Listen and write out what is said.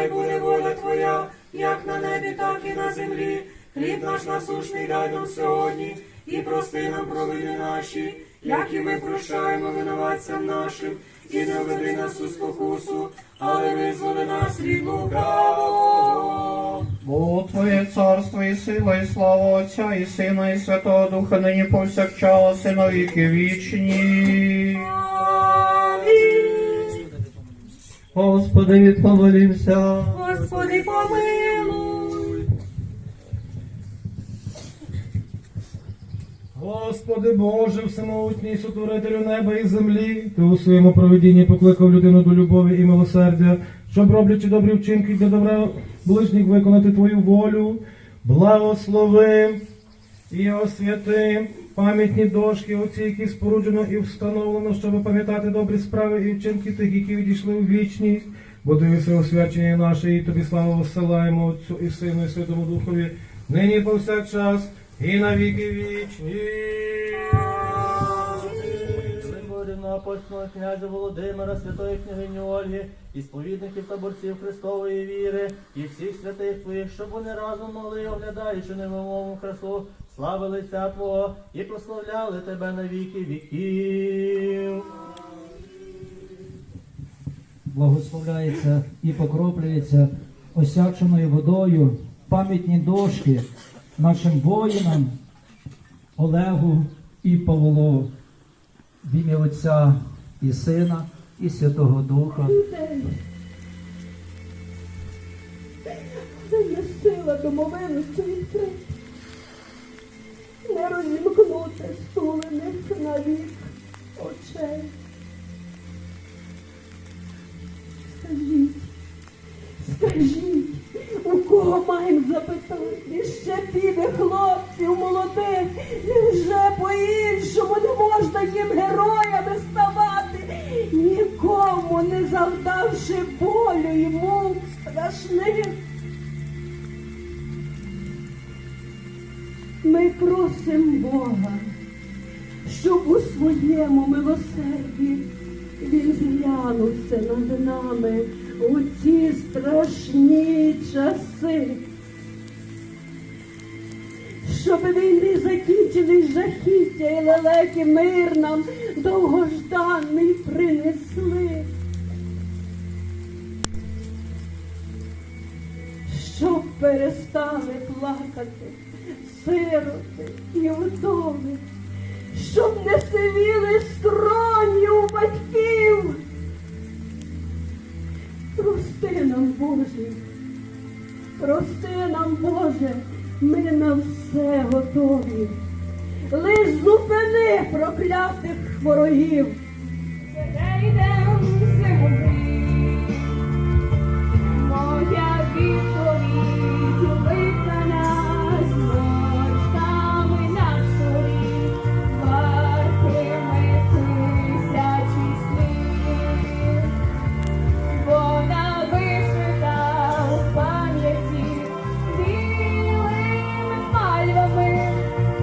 хай буде воля Твоя, як на небі, так і на землі. Хліб наш насушний дай нам сьогодні, і прости нам провини наші, як і ми прощаємо винуватцям нашим, і не веди нас у спокусу, але визволи нас від лукавого. Бо Твоє царство і сила, і слава Отця, і Сина, і Святого Духа, нині повсякчас, і на віки вічні. Господи, відповелімся. Господи, помилуй. Господи Боже, всемогутній сотворителю неба і землі, ти у своєму проведінні покликав людину до любові і милосердя, щоб роблячи добрі вчинки для добра ближніх виконати Твою волю, благослови і освяти пам'ятні дошки, оці, які споруджено і встановлено, щоб пам'ятати добрі справи і вчинки тих, які відійшли у вічність. Бо дивися освячення наше, і тобі славу висилаємо Отцю і Сину, і Святому Духові, нині повсякчас, і на віки вічні. Апостольного князя Володимира, святої княгині Ольги, і сповідників та борців Христової віри, і всіх святих твоїх, щоб вони разом могли, оглядаючи невимовну красу, слави лиця Твого і прославляли Тебе на віки віків. благословляється і покроплюється осяченою водою пам'ятні дошки нашим воїнам Олегу і Павлу в ім'я Отця і Сина і Святого Духа. Це є сила домовинності відкрити. Не розімкнути стулених навік очей. Скажіть, скажіть, у кого маємо запитати? Ще піде хлопців молодих, по-іншому не можна не завдавши болю і мук страшних. Ми просимо Бога, щоб у своєму милосерді він зглянувся над нами у ці страшні часи. Щоб війни закінчились жахіття і лелеки мир нам довгожданий принесли. Перестали плакати сироти і вдови, щоб не сивіли строні у батьків. Прости нам, Боже, прости нам, Боже, ми на все готові. Лиш зупини проклятих ворогів. Де йде